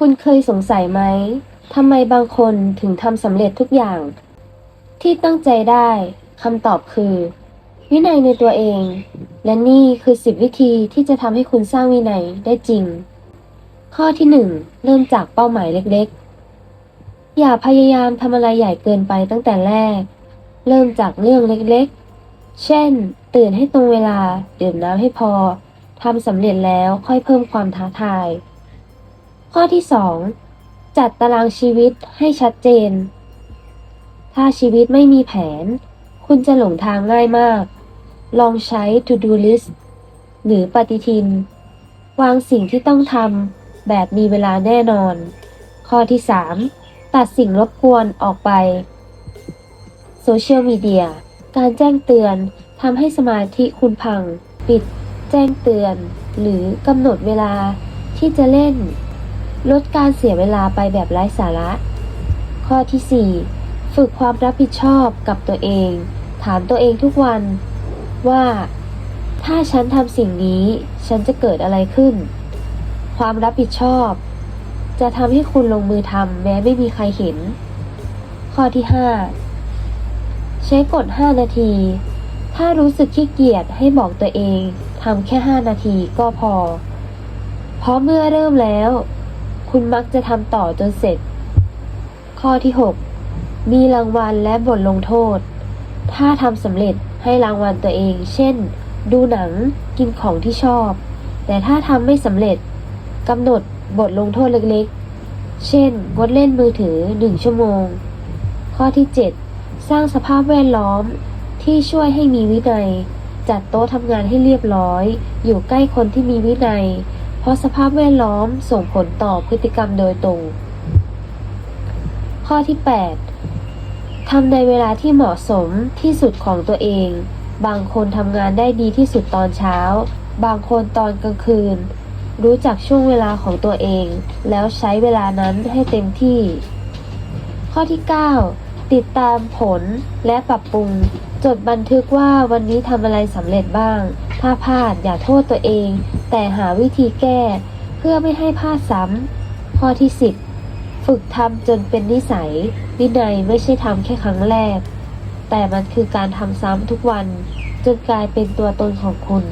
คุณเคยสงสัยไหมทำไมบางคนถึงทำสำเร็จทุกอย่าง ที่ตั้งใจได้คำตอบคือ วินัยในตัวเอง และนี่คือ10วิธีที่จะทำให้คุณสร้างวินัยได้จริง ข้อที่1เริ่มจากเป้าหมายเล็กๆ อย่าพยายามทำอะไรใหญ่เกินไปตั้งแต่แรก เริ่มจากเรื่องเล็กๆ เช่น ตื่นให้ตรงเวลาดื่มน้ำให้พอทำสำเร็จแล้วค่อยเพิ่มความท้าทาย ข้อที่ 2 จัดตารางชีวิตให้ชัดเจน ถ้าชีวิตไม่มีแผน คุณจะหลงทางง่ายมาก ลองใช้ to do list หรือปฏิทิน วางสิ่งที่ต้องทำแบบมีเวลาแน่นอน ข้อที่ 3 ตัดสิ่งรบกวนออกไปโซเชียลมีเดีย การแจ้งเตือนทำให้สมาธิคุณพัง ปิด แจ้งเตือน หรือกำหนดเวลาที่จะเล่น ลดการเสียเวลาไปแบบไร้สาระ ข้อที่ 4 ฝึกความรับผิดชอบกับตัวเอง ถามตัวเองทุกวันว่า ถ้าฉันทำสิ่งนี้ ฉันจะเกิดอะไรขึ้น ความรับผิดชอบ จะทำให้คุณลงมือทำแม้ไม่มีใครเห็น ข้อที่ 5 ใช้กฎ 5 นาที ถ้ารู้สึกขี้เกียจให้บอกตัวเองทำแค่ 5 นาทีก็พอ เพราะเมื่อเริ่มแล้ว คุณมักจะทำต่อจนเสร็จ ข้อที่ 6 มีรางวัลและบทลงโทษ ถ้าทำสำเร็จให้รางวัลตัวเอง เช่น ดูหนังกินของที่ชอบ แต่ถ้าทำไม่สำเร็จกำหนดบทลงโทษเล็กๆ เช่น งดเล่นมือถือ 1 ชั่วโมง ข้อที่ 7 สร้างสภาพแวดล้อมที่ช่วยให้มีวินัย จัดโต๊ะทำงานให้เรียบร้อย อยู่ใกล้คนที่มีวินัย ราะสภาพแวดล้อมส่งผลต่อพฤติกรรมโดยตรง ข้อที่ 8ทำในเวลาที่เหมาะสมที่สุดของตัวเอง บางคนทำงานได้ดีที่สุดตอนเช้า บางคนตอนกลางคืน รู้จักช่วงเวลาของตัวเอง แล้วใช้เวลานั้นให้เต็มที่ ข้อที่ 9 ติดตามผลและปรับปรุง จดบันทึกว่าวันนี้ทำอะไรสำเร็จบ้าง ถ้าพลาดอย่าโทษตัวเอง แต่หาวิธีแก้ เพื่อไม่ให้พลาดซ้ำ ข้อที่ 10 ฝึกทำจนเป็นนิสัย วินัยไม่ใช่ทำแค่ครั้งแรก แต่มันคือการทำซ้ำทุกวัน จนกลายเป็นตัวตนของคุณ